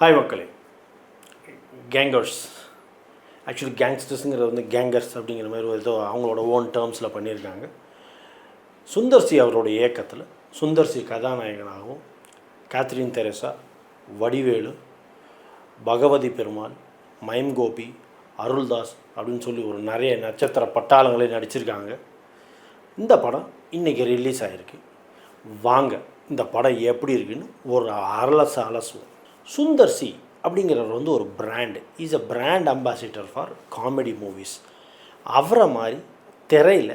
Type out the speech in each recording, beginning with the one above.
Hi மக்களே. Gangers actually கேங்ஸ்டர்ஸுங்கிறது வந்து gangers அப்படிங்கிற மாதிரி ஒரு ஏதோ அவங்களோட ஓன் டேர்ம்ஸில் பண்ணியிருக்காங்க. சுந்தர்சி அவரோட இயக்கத்தில் சுந்தர்சி கதாநாயகனாகவும் Catherine Teresa Vadivelu Bhagavathi Perumal mime Gopi Aruldas அப்படின்னு சொல்லி ஒரு நிறைய நட்சத்திர பட்டாளங்களே நடிச்சிருக்காங்க. இந்த படம் இன்றைக்கி ரிலீஸ் ஆகிருக்கு வாங்க இந்த படம் எப்படி இருக்குன்னு ஒரு அரலச அலசுவோம் சுந்தர் சி அப்படிங்கிறவர் வந்து ஒரு brand is a brand ambassador for comedy movies அவரை மாதிரி திரையில்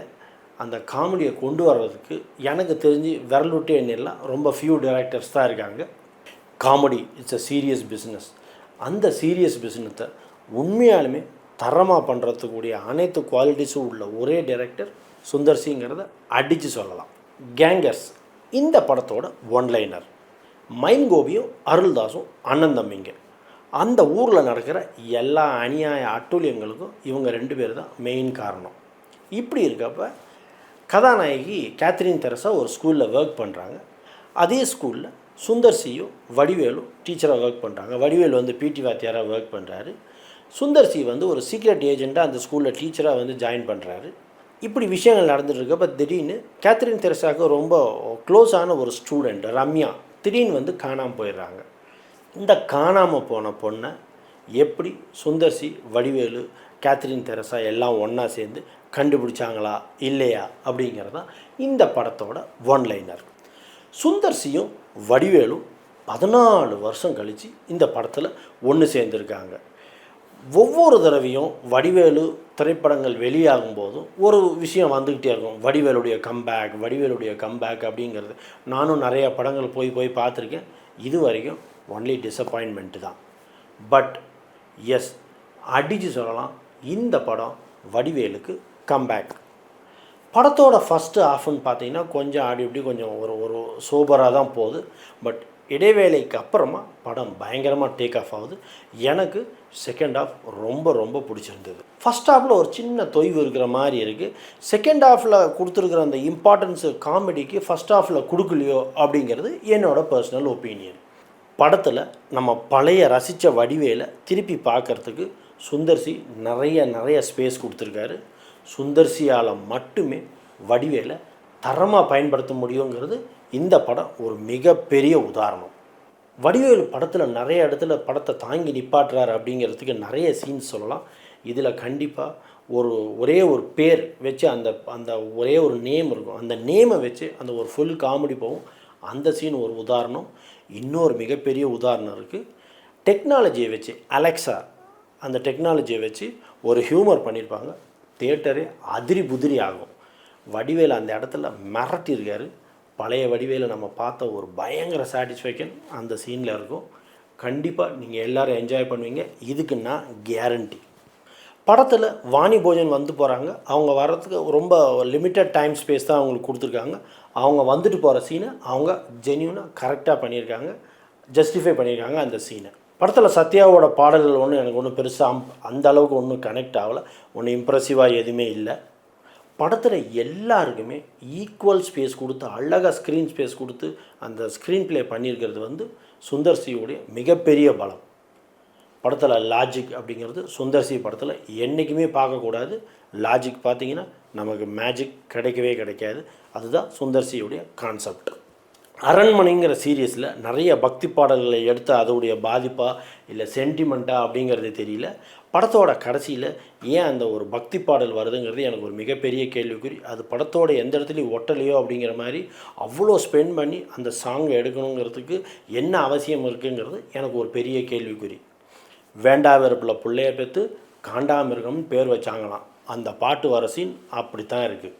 அந்த காமெடியை கொண்டு வர்றதுக்கு எனக்கு தெரிஞ்சு விரலுட்டே எண்ணெல்லாம் ரொம்ப ஃபியூ டைரக்டர்ஸ் தான் இருக்காங்க. Comedy it's a serious business அந்த சீரியஸ் பிஸ்னஸை உண்மையாலுமே தரமாக பண்ணுறதுக்கூடிய அனைத்து குவாலிட்டிஸும் உள்ள ஒரே டைரக்டர் சுந்தர் சிங்கிறத அடித்து சொல்லலாம். கேங்கர்ஸ் இந்த படத்தோட ஒன்லைனர் மைன் கோபியும் அருள்தாஸும் அண்ணன் தம்பிங்க. அந்த ஊரில் நடக்கிற எல்லா அநியாய அட்டூழியங்களுக்கும் இவங்க ரெண்டு பேர் தான் மெயின் காரணம். இப்படி இருக்கப்ப கதாநாயகி கேத்ரின் தெரசா ஒரு ஸ்கூலில் ஒர்க் பண்ணுறாங்க அதே ஸ்கூலில் சுந்தர்சியும் வடிவேலும் டீச்சராக ஒர்க் பண்ணுறாங்க வடிவேல் வந்து பிடி வாத்தியாராக ஒர்க் பண்ணுறாரு சுந்தர்சி வந்து ஒரு சீக்ரெட் ஏஜெண்ட்டாக அந்த ஸ்கூலில் டீச்சராக வந்து ஜாயின் பண்ணுறாரு இப்படி விஷயங்கள் நடந்துட்டு இருக்கப்ப திடீர்னு கேத்ரின் தெரசாவுக்கு ரொம்ப க்ளோஸான ஒரு ஸ்டூடெண்ட் ரம்யா. திடீர்னு வந்து காணாமல் போயிடுறாங்க. இந்த காணாமல் போன பொண்ணை எப்படி சுந்தர்சி வடிவேலு கேத்ரின் தெரசா எல்லாம் ஒன்றா சேர்ந்து கண்டுபிடிச்சாங்களா இல்லையா அப்படிங்கிறது தான் இந்த படத்தோட ஒன்லைனர் சுந்தர்சியும் வடிவேலும் பதினாலு வருஷம் கழித்து இந்த படத்தில் ஒன்று சேர்ந்துருக்காங்க. ஒவ்வொரு தடவையும் வடிவேலு திரைப்படங்கள் வெளியாகும் போதும் ஒரு விஷயம் வந்துக்கிட்டே இருக்கும். வடிவேலுடைய கம்பேக் வடிவேலுடைய கம்பேக் அப்படிங்கிறது. நானும் நிறைய படங்கள் போய் போய் பார்த்துருக்கேன். இது வரைக்கும் ஒன்லி டிசப்பாயின்மெண்ட்டு தான். பட் எஸ் அடித்து சொல்லலாம். இந்த படம் வடிவேலுக்கு கம்பேக் படத்தோட ஃபஸ்ட்டு ஆஃப்னு பார்த்தீங்கன்னா கொஞ்சம் ஆடி இப்படி கொஞ்சம் ஒரு ஒரு சோபராக தான் போகுது. பட் இடைவேளைக்கு அப்புறமா படம் பயங்கரமாக டேக் ஆஃப் ஆகுது. எனக்கு செகண்ட் ஆஃப் ரொம்ப ரொம்ப பிடிச்சிருந்தது. ஃபஸ்ட் ஹாஃபில் ஒரு சின்ன தொய்வு இருக்கிற மாதிரி இருக்குது செகண்ட் ஹாஃபில் கொடுத்துருக்குற அந்த இம்பார்ட்டன்ஸு காமெடிக்கு ஃபஸ்ட் ஹாஃபில் கொடுக்கலையோ அப்படிங்கிறது என்னோடய பர்சனல் ஒப்பீனியன் படத்தில் நம்ம பழைய ரசித்த வடிவேலை திருப்பி பார்க்குறதுக்கு சுந்தர்சி நிறைய நிறைய ஸ்பேஸ் கொடுத்துருக்காரு. சுந்தர்சியால் மட்டுமே வடிவேலை தரமாக பயன்படுத்த முடியுங்கிறது இந்த படம் ஒரு மிகப்பெரிய உதாரணம். வடிவேலு படத்தில் நிறைய இடத்துல படத்தை தாங்கி நிப்பாட்டுறாரு அப்படிங்கிறதுக்கு நிறைய சீன்ஸ் சொல்லலாம். இதில் கண்டிப்பாக ஒரு ஒரே ஒரு பேர் வச்சு அந்த அந்த ஒரே ஒரு நேம் இருக்கும். அந்த நேமை வச்சு அந்த ஒரு ஃபுல் காமெடி போகும். அந்த சீன் ஒரு உதாரணம். இன்னொரு மிகப்பெரிய உதாரணம் இருக்குது டெக்னாலஜியை வச்சு அலெக்ஸா அந்த டெக்னாலஜியை வச்சு ஒரு ஹியூமர் பண்ணியிருப்பாங்க தேட்டரே அதிரி புதிரி ஆகும். வடிவேல் அந்த இடத்துல மிரட்டியிருக்காரு. பழைய வடிவேலை நம்ம பார்த்த ஒரு பயங்கர சாட்டிஸ்ஃபேக்ஷன் அந்த சீனில் இருக்கும். கண்டிப்பாக நீங்கள் எல்லோரும் என்ஜாய் பண்ணுவீங்க. இதுக்கு நான் கேரண்டி படத்தில் வாணி போஜன் வந்து போகிறாங்க அவங்க வர்றதுக்கு ரொம்ப லிமிட்டட் டைம் ஸ்பேஸ் தான் அவங்களுக்கு கொடுத்துருக்காங்க. அவங்க வந்துட்டு போகிற சீனை அவங்க ஜென்யூனாக கரெக்டாக பண்ணியிருக்காங்க. ஜஸ்டிஃபை பண்ணியிருக்காங்க அந்த சீனை படத்தில் சத்யாவோட பாடல்கள் ஒன்றும் எனக்கு ஒன்றும் பெருசாக அந்த அளவுக்கு ஒன்றும் கனெக்ட் ஆகலை. ஒன்றும் இம்ப்ரெசிவாக எதுவுமே இல்லை. படத்தில் எல்லாருக்குமே ஈக்குவல் ஸ்பேஸ் கொடுத்து அழகாக ஸ்க்ரீன் ஸ்பேஸ் கொடுத்து அந்த ஸ்க்ரீன் ப்ளே பண்ணியிருக்கிறது வந்து சுந்தர் சியோடைய மிகப்பெரிய பலம். படத்தில் லாஜிக் அப்படிங்கிறது சுந்தர் சி படத்தில் என்றைக்குமே பார்க்கக்கூடாது லாஜிக் பார்த்தீங்கன்னா நமக்கு மேஜிக் கிடைக்கவே கிடைக்காது. அதுதான் சுந்தர் சியுடைய கான்செப்ட் அரண்மனைங்கிற சீரியஸில் நிறைய பக்தி பாடல்களை எடுத்து அதோடைய பாதிப்பாக இல்லை சென்டிமெண்ட்டாக அப்படிங்கிறது தெரியல. படத்தோட கடைசியில் ஏன் அந்த ஒரு பக்தி பாடல் வருதுங்கிறது எனக்கு ஒரு மிகப்பெரிய கேள்விக்குறி. அது படத்தோட எந்த இடத்துலையும் ஒட்டலையோ அப்படிங்கிற மாதிரி அவ்வளோ ஸ்பெண்ட் பண்ணி அந்த சாங்கை எடுக்கணுங்கிறதுக்கு என்ன அவசியம் இருக்குங்கிறது எனக்கு ஒரு பெரிய கேள்விக்குறி. வேண்டா வெறுப்பில் பிள்ளைய பெற்று காண்டாமிருகம்னு பேர் வச்சாங்களாம். அந்த பாட்டு வர சீன் அப்படித்தான் இருக்குது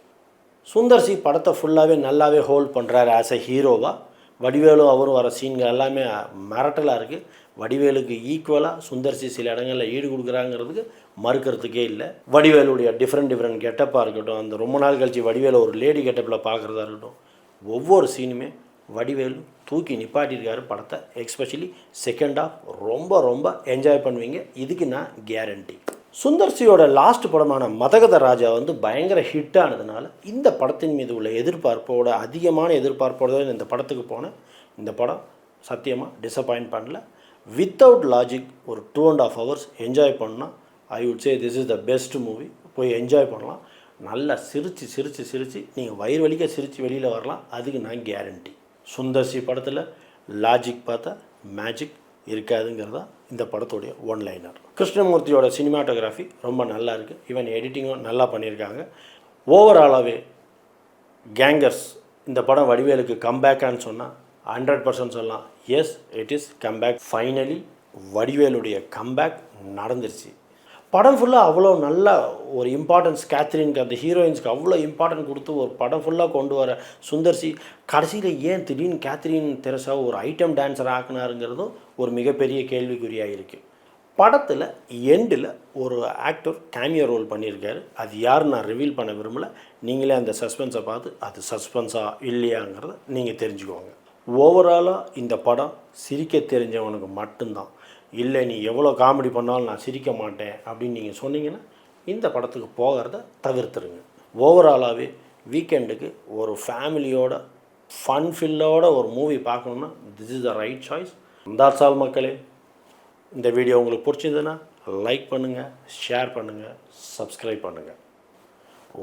சுந்தர் சி படத்தை ஃபுல்லாகவே நல்லாவே ஹோல்ட் பண்ணுறாரு ஆஸ் எ ஹீரோவாக வடிவேலு அவரும் வர சீன்கள் எல்லாமே மிரட்டலாக இருக்குது வடிவேலுக்கு ஈக்குவலாக சுந்தர்சி சில இடங்களில் ஈடு கொடுக்குறாங்கிறதுக்கு மறுக்கிறதுக்கே இல்லை. வடிவேலுடைய டிஃப்ரெண்ட் டிஃப்ரெண்ட் கெட்டப்பாக இருக்கட்டும் அந்த ரொம்ப நாள் கழிச்சு வடிவேலை ஒரு லேடி கெட்டப்பில் பார்க்குறதா இருக்கட்டும் ஒவ்வொரு சீனுமே வடிவேலு தூக்கி நிப்பாட்டியிருக்காரு படத்தை எக்ஸ்பெஷலி செகண்ட் ஆஃப் ரொம்ப ரொம்ப என்ஜாய் பண்ணுவீங்க. இதுக்கு நான் கேரண்டி சுந்தர்சியோட லாஸ்ட் படமான மதகத ராஜா வந்து பயங்கர ஹிட் ஆனதுனால இந்த படத்தின் மீது உள்ள எதிர்பார்ப்போட அதிகமான எதிர்பார்ப்போட தான் இந்த படத்துக்கு போனேன். இந்த படம் சத்தியமாக டிசப்பாயின்ட் பண்ணல. வித்தவுட் லாஜிக் ஒரு two and half hours enjoy பண்ணால் I would say this is the best movie போய் என்ஜாய் பண்ணலாம். நல்லா சிரித்து சிரித்து சிரித்து நீங்கள் வயிறு வலிக்க சிரித்து வெளியில் வரலாம். அதுக்கு நான் கேரண்டி சுந்தர்சி படத்தில் லாஜிக் பார்த்தா மேஜிக் இருக்காதுங்கிறதா இந்த படத்துடைய ஒன் லைனர் கிருஷ்ணமூர்த்தியோட சினிமாட்டோகிராஃபி ரொம்ப நல்லா இருக்குது ஈவன் எடிட்டிங்கும் நல்லா பண்ணியிருக்காங்க. ஓவராலாகவே கேங்கர்ஸ் இந்த படம் வடிவேலுக்கு கம்பேக்கான்னு சொன்னால் ஹண்ட்ரட் பர்சன்ட் சொல்லலாம். Yes it is comeback finally வடிவேலுடைய comeback நடந்துருச்சு. படம் ஃபுல்லாக அவ்வளோ நல்ல ஒரு இம்பார்ட்டன்ஸ் கேத்ரினுக்கு அந்த ஹீரோயின்ஸ்க்கு அவ்வளோ இம்பார்ட்டன்ட் கொடுத்து ஒரு படம் ஃபுல்லாக கொண்டு வர சுந்தர்சி கடைசியில் ஏன் திடீர்னு கேத்ரின் தெரசா ஒரு ஐட்டம் டான்ஸர் ஆக்குனாருங்கிறதும் ஒரு மிகப்பெரிய கேள்விக்குறியாக இருக்குது படத்தில் எண்டில் ஒரு ஆக்டர் கேமியோ ரோல் பண்ணியிருக்காரு. அது யார் நான் ரிவீல் பண்ண விரும்பலை. நீங்களே அந்த சஸ்பென்ஸை பார்த்து அது சஸ்பென்ஸாக இல்லையாங்கிறத நீங்கள் தெரிஞ்சுக்கோங்க. ஓவராலாக இந்த படம் சிரிக்க தெரிஞ்சவனுக்கு மட்டும்தான். இல்லை நீ எவ்வளோ காமெடி பண்ணாலும் நான் சிரிக்க மாட்டேன் அப்படின்னு நீங்கள் சொன்னீங்கன்னா இந்த படத்துக்கு போகிறத தவிர்த்துருங்க. ஓவராலாகவே வீக்கெண்டுக்கு ஒரு ஃபேமிலியோட ஃபன் ஃபில்லோட ஒரு மூவி பார்க்கணுன்னா this is the right choice that's all மக்களே இந்த வீடியோ உங்களுக்கு பிடிச்சிருந்ததுன்னா லைக் பண்ணுங்கள் ஷேர் பண்ணுங்கள் சப்ஸ்கிரைப் பண்ணுங்கள்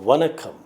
வணக்கம்.